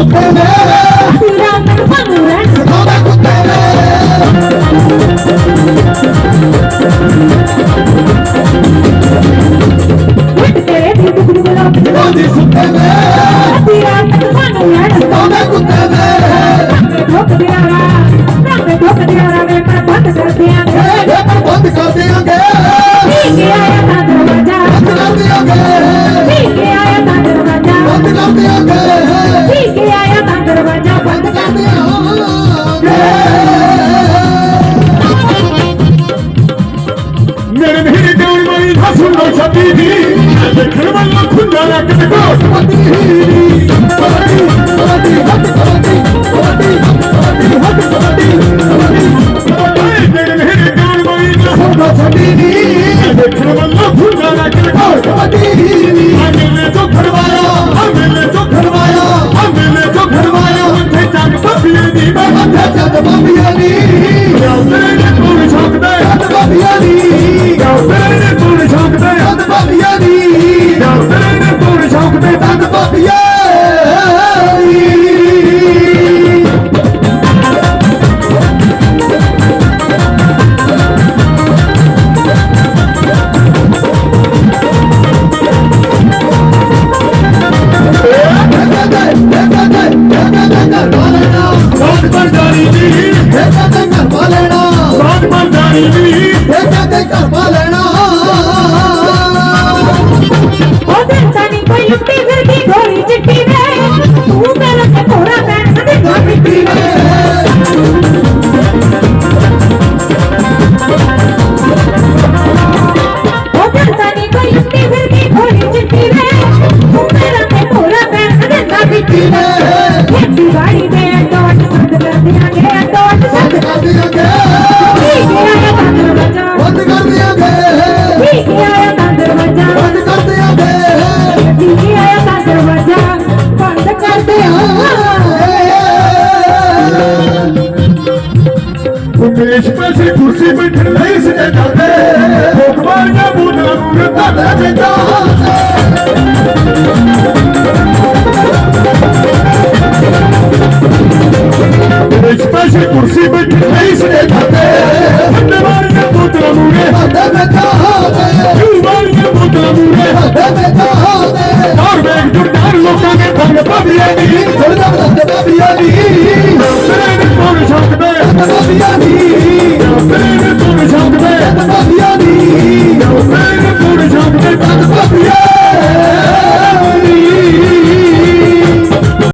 ਸੁੱਤੇ ਨੇ ਅੱਧੀ ਰਾਤ ਨੂੰ ਸਾਨੂੰ ਰਹਿਣ ਸਿਖਾਉਂਦੇ ਕੁੱਤੇ ਨੇ ਉੱਠ ਤੇਰੇ ਦੀ ਦੁੱਖ ਨੂੰ ਬੁਲਾ ਰੋਜੀ ਸੁੱਤੇ ਨੇ ਅੱਧੀ ਰਾਤ ਨੂੰ ਸਾਨੂੰ ਰਹਿਣ ਸਿਖਾਉਂਦੇ ਕੁੱਤੇ ਨੇ ਠੋਕ ਦਿਆਰਾ ਵਾਲੀ ਨਾ ਸੁਣੋ ਛੱਡੀ ਦੀ ਦੇਖਣ ਵਾਲਾ ਖੁੰਡਾ ਰੱਖ ਦੇ ਕੋਟ ਕਬੱਡੀ ਕਬੱਡੀ ਕਬੱਡੀ ਹੱਥ ਕਬੱਡੀ ਕਬੱਡੀ ਕਬੱਡੀ ਹੱਥ ਕਬੱਡੀ ਕਬੱਡੀ ਮੇਰੇ ਨਹੀਂ ਜਾਣ ਵਾਲੀ ਨਾ ਸੁਣੋ ਛੱਡੀ ਨੀ ਦੇਖਣ ਵਾਲਾ ਖੁੰਡਾ ਰੱਖ ਦੇ ਕੋਟ ਕਬੱਡੀ Déjate calmar ਉਮੇਸ਼ ਪੈਸੇ ਕੁਰਸੀ ਬੈਠਣ ਲਈ ਸਜੇ ਕਰਦੇ। ਭੋਗਵਾਰੀਆਂ ਬੂਟਾਂ ਨੂੰ ਰਤਾ ਲੈ ਉਮੇਸ਼ ਪੈਸੇ ਕੁਰਸੀ ਬੈਠਣ ਲਈ ਸਜੇ ਕਰਦੇ। ਭੋਗਵਾਰੀਆਂ ਬੂਟਾਂ ਨੂੰ ਰੇ ਭੋਗਵਾਰੀਆਂ ਹਰ ਲੋਕਾਂ ਦੇ ਬੰਦ ਬਾਬੀਆ ਦੀ ਥੋੜਾ ਦੱਸ ਬਾਬੀਆ ਦੀ। ਮੇਰੇ ਕੋਲ ਸ਼ੌਕ ਦੇ ਬਾਬੀਆ ਦੀ।